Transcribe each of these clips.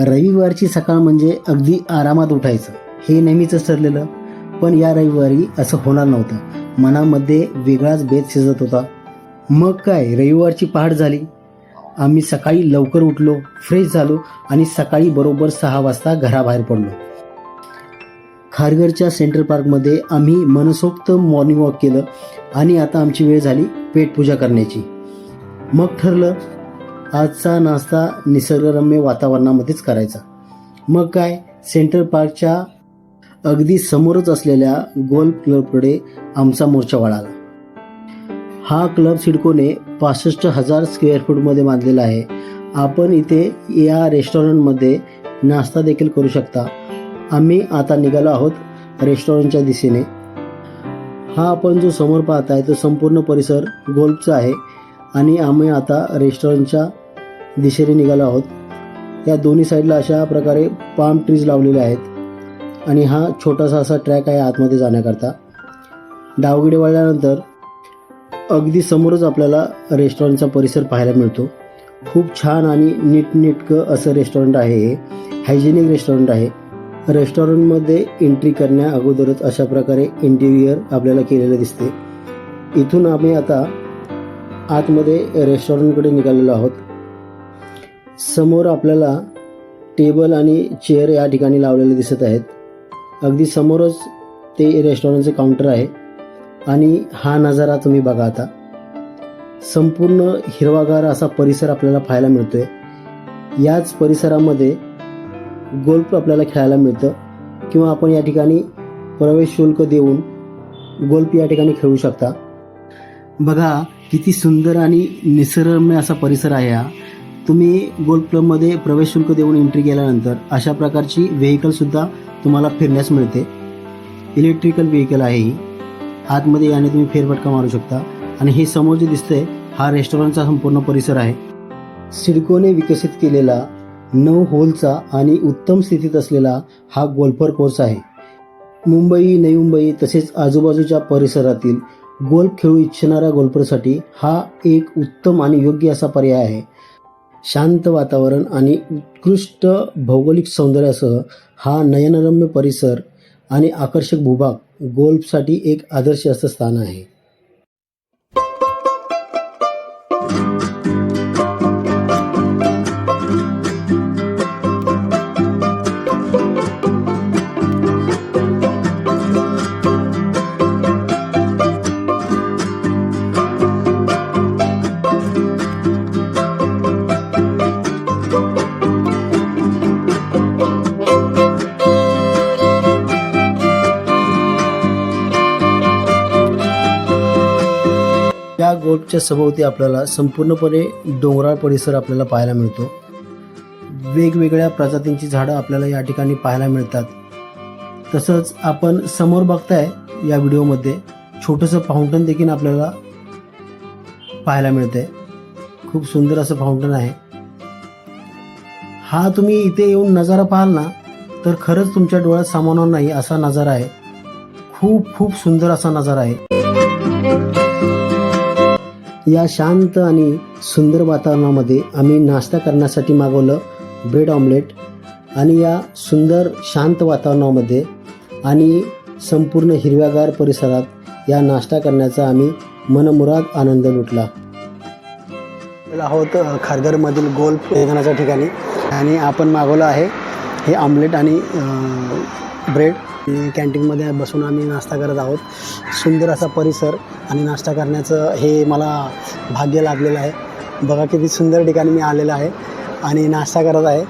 रविवारची सकाळ म्हणजे अगदी आरामात उठायचं. हे नेहमीच ठरलेलं. पण या रविवारी असं होणार नव्हतं. मनामध्ये वेगळाच भेद शिजत होता. मग काय? रविवारची पहाट झाली. आम्ही सकाळी लवकर उठलो फ्रेश झालो आणि सकाळी बरोबर सहा वाजता घराबाहेर पडलो. खारघरच्या सेंट्रल पार्कमध्ये आम्ही मनसोक्त मॉर्निंग वॉक केलं आणि आता आमची वेळ झाली पेटपूजा करण्याची. मग ठरलं आजचा नाश्ता निसर्गरम्य वातावरणामध्येच करायचा. मग काय? सेंट्रल पार्कच्या अगदी समोरच असलेल्या गोल्फ क्लबकडे आमचा मोर्चा वळाला. हा क्लब सिडकोने पासष्ट हजार स्क्वेअर फूटमध्ये बांधलेला आहे. आपण इथे या रेस्टॉरंटमध्ये नाश्ता देखील करू शकता. आम्ही आता निघालो आहोत रेस्टॉरंटच्या दिशेने. हा आपण जो समोर पाहताय तो संपूर्ण परिसर गोल्फचा आहे. आणि आम्ही आता रेस्टॉरंटच्या दिशेने निघालो आहोत. या दोन्ही साईडला अशा प्रकारे पाम ट्रीज लावलेले आहेत. आणि हा छोटासा असा ट्रॅक आहे आतमध्ये जाण्याकरता. डावगिडे वळल्यानंतर अगदी समोरच आपल्याला रेस्टॉरंटचा परिसर पाहायला मिळतो. खूप छान आणि नीटनेटकं असं रेस्टॉरंट आहे हे. हायजेनिक रेस्टॉरंट आहे. रेस्टॉरंटमध्ये एंट्री करण्या अगोदरच अशा प्रकारे इंटिरियर आपल्याला केलेलं दिसते. इथून आम्ही आता आतमध्ये रेस्टॉरंटकडे निघालेलो आहोत. समोर आपल्याला टेबल आणि चेअर या ठिकाणी लावलेले दिसत आहेत. अगदी समोरच ते रेस्टॉरंटचे काउंटर आहे आणि हा नजारा तुम्ही बघा आता. संपूर्ण हिरवागार असा परिसर आपल्याला पाहायला मिळतो आहे याच परिसरामध्ये गोल्फ आपल्याला खेळायला मिळतं किंवा आपण या ठिकाणी प्रवेश शुल्क देऊन गोल्फ या ठिकाणी खेळू शकता. बघा किती सुंदर आणि निसर्गरम्य असा परिसर आहे हा. तुम्ही गोल्ड क्लबमध्ये प्रवेश शुल्क देऊन एंट्री केल्यानंतर अशा प्रकारची व्हेकलसुद्धा तुम्हाला फिरण्यास मिळते. इलेक्ट्रिकल व्हेकल आहे ही. आतमध्ये याने तुम्ही फेरफटका मारू शकता. आणि हे समोर जे दिसतंय हा रेस्टॉरंटचा संपूर्ण परिसर आहे. सिडकोने विकसित केलेला नऊ होलचा आणि उत्तम स्थितीत असलेला हा गोल्फर कोर्स आहे. मुंबई नवी मुंबई तसेच आजूबाजूच्या परिसरातील गोल्फ खेळू इच्छिणाऱ्या गोल्फरसाठी हा एक उत्तम आणि योग्य असा पर्याय आहे. शांत वातावरण आणि उत्कृष्ट भौगोलिक सौंदर्यासह हा नयनरम्य परिसर आणि आकर्षक भूभाग गोल्फसाठी एक आदर्श असं स्थान आहे. फोर्टच्या सभोवती आपल्याला संपूर्णपणे डोंगराळ परिसर आपल्याला पाहायला मिळतो. वेगवेगळ्या प्रजातींची झाडं आपल्याला या ठिकाणी पाहायला मिळतात. तसंच आपण समोर बघताय या व्हिडिओमध्ये छोटंसं फाउंटन देखील आपल्याला पाहायला मिळते खूप सुंदर असं फाउंटन आहे. हा तुम्ही इथे येऊन नजारा पाहाल ना तर खरंच तुमच्या डोळ्यात सामावणार नाही असा नजारा आहे. खूप खूप सुंदर असा नजारा आहे. या शांत आणि सुंदर वातावरणामध्ये आम्ही नाश्ता करण्यासाठी मागवलं ब्रेड ऑमलेट आणि या सुंदर शांत वातावरणामध्ये आणि संपूर्ण हिरव्यागार परिसरात या नाश्ता करण्याचा आम्ही मनमुराद आनंद लुटला. आहोत खारघरमधील गोल्फ मैदानाच्या ठिकाणी. आणि आपण मागवलं आहे हे ऑमलेट आणि ब्रेड. कॅन्टीनमध्ये बसून आम्ही नाश्ता करत आहोत. सुंदर असा परिसर आणि नाश्ता करण्याचं हे मला भाग्य लाभलेलं आहे. बघा किती सुंदर ठिकाणी मी आलेलं आहे आणि नाश्ता करत आहे.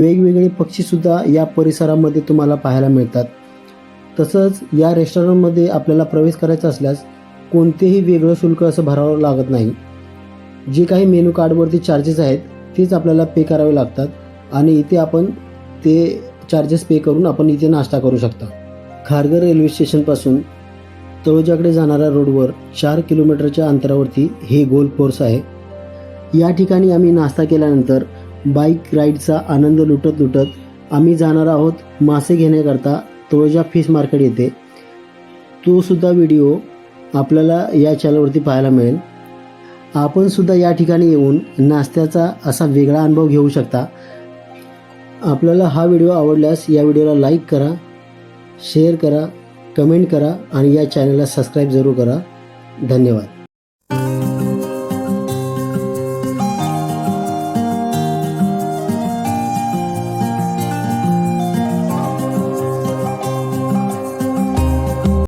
वेगवेगळे पक्षीसुद्धा या परिसरामध्ये तुम्हाला पाहायला मिळतात. तसंच या रेस्टॉरंटमध्ये आपल्याला प्रवेश करायचा असल्यास कोणतेही वेगळं शुल्क असं भरावं लागत नाही. जे काही मेनू कार्डवरती चार्जेस आहेत तेच आपल्याला पे करावे लागतात आणि इथे आपण ते चार्जेस पे करून आपण इथे नाश्ता करू शकता. खारघर रेल्वे स्टेशनपासून तळोजाकडे जाणाऱ्या रोडवर चार किलोमीटरच्या अंतरावरती हे गोल कोर्स आहे. या ठिकाणी आम्ही नाश्ता केल्यानंतर बाईक राईडचा आनंद लुटत लुटत आम्ही जाणार आहोत मासे घेण्याकरता तळोजा फिश मार्केट येते तो सुद्धा व्हिडिओ आपल्याला या चॅनलवरती पाहायला मिळेल. आपण सुद्धा या ठिकाणी येऊन नाश्त्याचा असा वेगळा अनुभव घेऊ शकता. आपल्याला हा व्हिडिओ आवडल्यास या व्हिडिओला लाईक करा शेअर करा कमेंट करा आणि या चॅनलला सबस्क्राईब जरूर करा. धन्यवाद.